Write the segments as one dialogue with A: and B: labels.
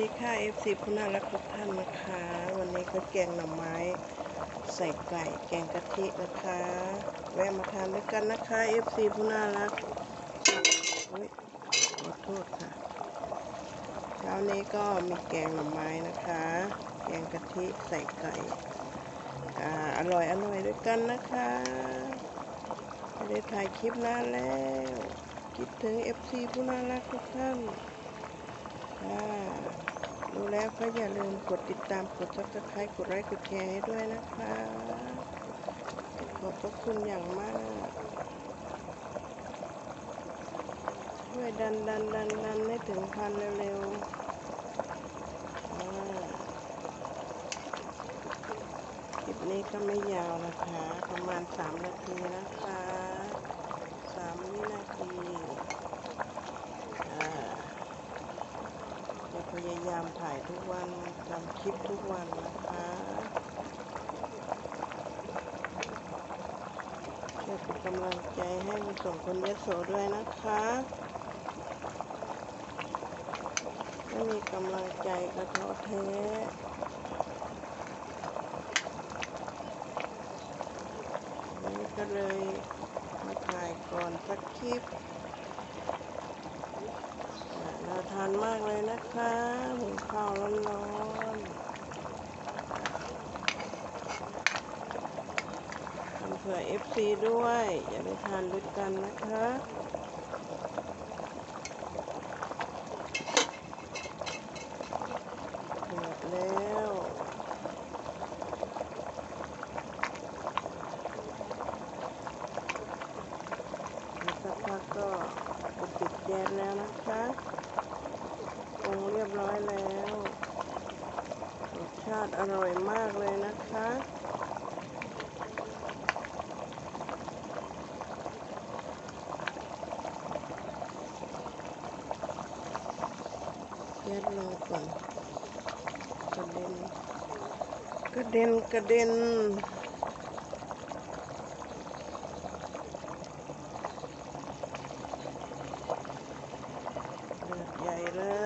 A: ดีค่ะ FC ผู้น่ารักทุกท่านนะคะ วันนี้ก็แกงหน่อไม้ ใส่ไก่แกงกะทินะคะ แวะมาทานด้วยกันนะคะ FC ผู้น่ารักอุ๊ยขอโทษค่ะเช้านี้ก็มีแกงหน่อไม้นะคะ แกงกะทิใส่ไก่อ่าอร่อยอร่อยด้วยกันนะคะไม่ได้ถ่ายคลิปนานแล้ว คิดถึง FC ผู้น่ารักทุกท่าน แล้วก็อย่าลืมกดติดตามกดซับสไครต์กดไลค์กดแชร์ให้ด้วยนะคะ ขอบพระคุณอย่างมากช่วยดันดันดันดันให้ถึงพันเร็วๆคลิปนี้ก็ไม่ยาวนะคะ ประมาณสามนาทีนะคะสามวินาทีอ่า จะ พยายามถ่ายทุกวันทำคลิปทุกวันนะคะช่วยเป็นกำลังใจให้มาส่งคนยโสด้วยนะคะไม่มีกำลังใจก็ท้อแท้นี่ก็เลยมาถ่ายก่อนสักคลิป ทานมากเลยนะคะหุงข้าวร้อนๆทำเผื่อ FC ด้วย อย่าได้ทานด้วยกันนะคะเดือดแล้วอีกสักพักก็จะปิดแก๊สแล้วนะคะ ร้อยแล้วรสชาติอร่อยมากเลยนะคะแก๊สลงก่อนกระเด็นกระเด็นกระเด็นเดือดใหญ่เลย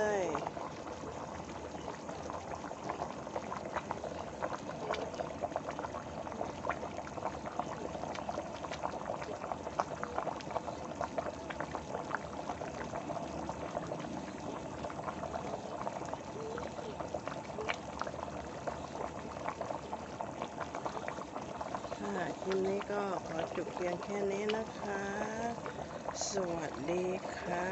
A: ค่ะคลิปนี้ก็ขอจบเพียงแค่นี้นะคะ สวัสดีค่ะ